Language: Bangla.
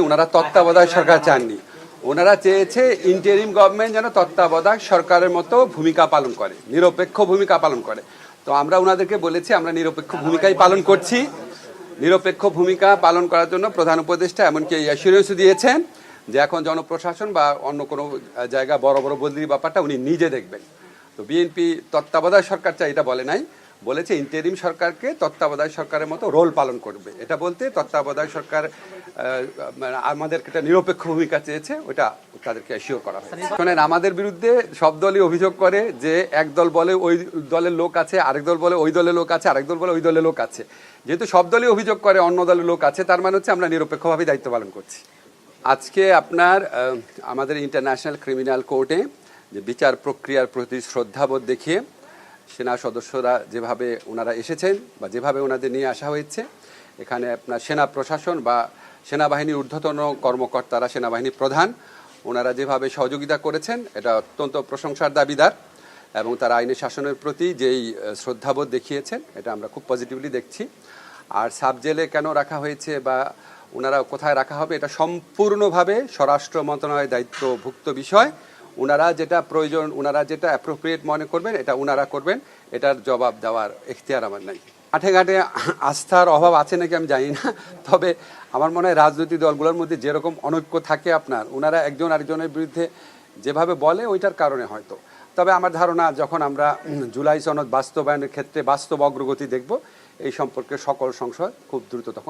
ওনারা তত্ত্বাবধায়ক সরকার চাননি। ওনারা চেয়েছে ইন্টারিম গভর্নমেন্ট যেন তত্ত্বাবধায়ক সরকারের মতো ভূমিকা পালন করে, নিরপেক্ষ ভূমিকা পালন করে। তো আমরা ওনাদেরকে বলেছি, আমরা নিরপেক্ষ ভূমিকাই পালন করছি। নিরপেক্ষ ভূমিকা পালন করার জন্য প্রধান উপদেষ্টা এমনকি অ্যাসুরেন্স দিয়েছেন যে এখন জনপ্রশাসন বা অন্য কোনো জায়গা বড় বড় বদলির ব্যাপারটা উনি নিজে দেখবেন। তো বিএনপি তত্ত্বাবধায়ক সরকার চাই, এটা বলে নাই। বলেছে ইন্টারিম সরকারকে তত্ত্বাবধায়ক সরকারের মতো রোল পালন করবে। এটা বলতে তত্ত্বাবধায়ক সরকার মানে আমাদেরকে একটা নিরপেক্ষ ভূমিকা চেয়েছে ওটা তাদেরকে অ্যাসিওর করা হয় শোনেন আমাদের বিরুদ্ধে সব দলই অভিযোগ করে যে এক দল বলে ওই দলের লোক আছে আরেক দল বলে ওই দলের লোক আছে আরেক দল বলে ওই দলের লোক আছে। যেহেতু সব দলই অভিযোগ করে অন্য দলের লোক আছে তার মানে হচ্ছে আমরা নিরপেক্ষভাবে দায়িত্ব পালন করছি। আজকে আপনার আমাদের ইন্টারন্যাশনাল ক্রিমিনাল কোর্টে যে বিচার প্রক্রিয়ার প্রতি শ্রদ্ধাবোধ দেখিয়ে সেনা সদস্যরা যেভাবে ওনারা এসেছেন বা যেভাবে ওনাদের নিয়ে আসা হয়েছে, এখানে আপনার সেনা প্রশাসন বা সেনাবাহিনীর ঊর্ধ্বতন কর্মকর্তারা, সেনাবাহিনী প্রধান, ওনারা যেভাবে সহযোগিতা করেছেন, এটা অত্যন্ত প্রশংসার দাবিদার এবং তারা আইনের শাসনের প্রতি যেই শ্রদ্ধাবোধ দেখিয়েছেন, এটা আমরা খুব পজিটিভলি দেখছি। আর সাব জেলে কেন রাখা হয়েছে বা ওনারা কোথায় রাখা হবে, এটা সম্পূর্ণভাবে স্বরাষ্ট্র মন্ত্রণালয়ের দায়িত্বভুক্ত বিষয়। ওনারা যেটা প্রয়োজন ওনারা যেটা অ্যাপ্রোপ্রিয়েট মনে করবেন, এটা ওনারা করবেন। এটার জবাব দেওয়ার এখতিয়ার আমার নাই। ঘাটে ঘাটে আস্থার অভাব আছে নাকি আমি জানি না, তবে আমার মনে হয় রাজনৈতিক দলগুলোর মধ্যে যেরকম অনৈক্য থাকে আপনার ওনারা একজন আরেকজনের বিরুদ্ধে যেভাবে বলে, ওইটার কারণে হয়তো। তবে আমার ধারণা, যখন আমরা জুলাই সনদ বাস্তবায়নের ক্ষেত্রে বাস্তব অগ্রগতি দেখব, এই সম্পর্কে সকল সংশয় খুব দ্রুত তখন